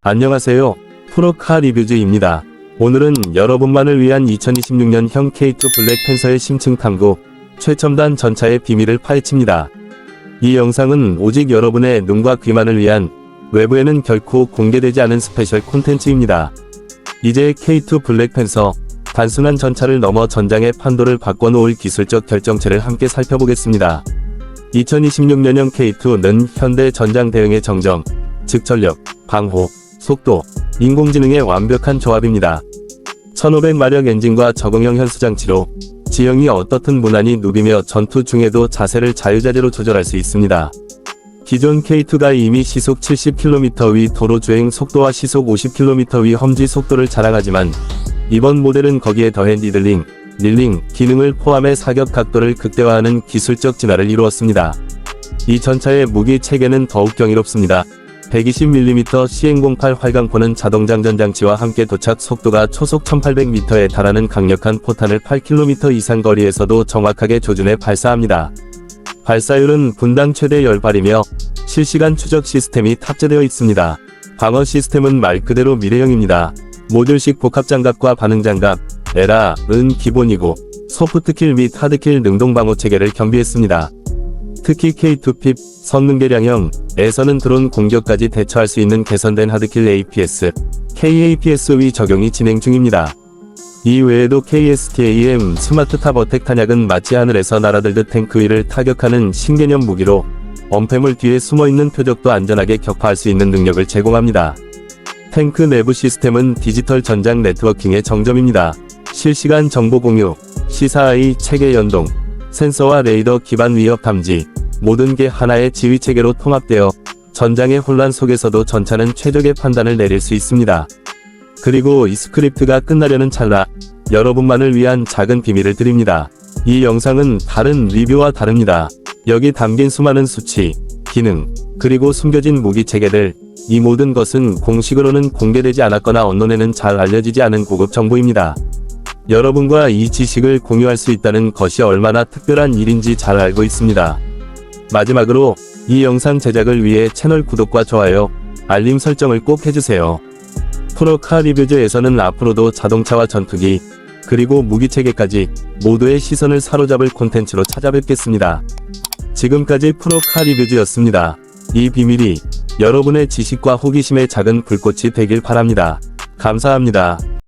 안녕하세요. 프로카 리뷰즈입니다. 오늘은 여러분만을 위한 2026년형 K2 블랙팬서의 심층 탐구, 최첨단 전차의 비밀을 파헤칩니다. 이 영상은 오직 여러분의 눈과 귀만을 위한 외부에는 결코 공개되지 않은 스페셜 콘텐츠입니다. 이제 K2 블랙팬서, 단순한 전차를 넘어 전장의 판도를 바꿔놓을 기술적 결정체를 함께 살펴보겠습니다. 2026년형 K2는 현대 전장 대응의 정정, 즉 전력, 방호, 속도, 인공지능의 완벽한 조합입니다. 1500마력 엔진과 적응형 현수 장치로 지형이 어떻든 무난히 누비며 전투 중에도 자세를 자유자재로 조절할 수 있습니다. 기존 K2가 이미 시속 70km 위 도로 주행 속도와 시속 50km 위 험지 속도를 자랑하지만 이번 모델은 거기에 더해 니들링, 릴링 기능을 포함해 사격 각도를 극대화하는 기술적 진화를 이루었습니다. 이 전차의 무기 체계는 더욱 경이롭습니다. 120mm CN08 활강포는 자동장전 장치와 함께 도착 속도가 초속 1800m에 달하는 강력한 포탄을 8km 이상 거리에서도 정확하게 조준해 발사합니다. 발사율은 분당 최대 10발이며 실시간 추적 시스템이 탑재되어 있습니다. 방어 시스템은 말 그대로 미래형입니다. 모듈식 복합장갑과 반응장갑, 에라 은 기본이고 소프트킬 및 하드킬 능동 방어 체계를 겸비했습니다. 특히 K2핍 성능계량형에서는 드론 공격까지 대처할 수 있는 개선된 하드킬 APS, KAPS의 적용이 진행 중입니다. 이 외에도 KSTAM 스마트탑 어택 탄약은 마치 하늘에서 날아들듯 탱크 위를 타격하는 신개념 무기로 엄폐물 뒤에 숨어있는 표적도 안전하게 격파할 수 있는 능력을 제공합니다. 탱크 내부 시스템은 디지털 전장 네트워킹의 정점입니다. 실시간 정보 공유, 시사의 체계 연동, 센서와 레이더 기반 위협 탐지, 모든 게 하나의 지휘 체계로 통합되어 전장의 혼란 속에서도 전차는 최적의 판단을 내릴 수 있습니다. 그리고 이 스크립트가 끝나려는 찰나 여러분만을 위한 작은 비밀을 드립니다. 이 영상은 다른 리뷰와 다릅니다. 여기 담긴 수많은 수치, 기능, 그리고 숨겨진 무기 체계들, 이 모든 것은 공식으로는 공개되지 않았거나 언론에는 잘 알려지지 않은 고급 정보입니다. 여러분과 이 지식을 공유할 수 있다는 것이 얼마나 특별한 일인지 잘 알고 있습니다. 마지막으로 이 영상 제작을 위해 채널 구독과 좋아요, 알림 설정을 꼭 해주세요. 프로카 리뷰즈에서는 앞으로도 자동차와 전투기, 그리고 무기체계까지 모두의 시선을 사로잡을 콘텐츠로 찾아뵙겠습니다. 지금까지 프로카 리뷰즈였습니다. 이 비밀이 여러분의 지식과 호기심의 작은 불꽃이 되길 바랍니다. 감사합니다.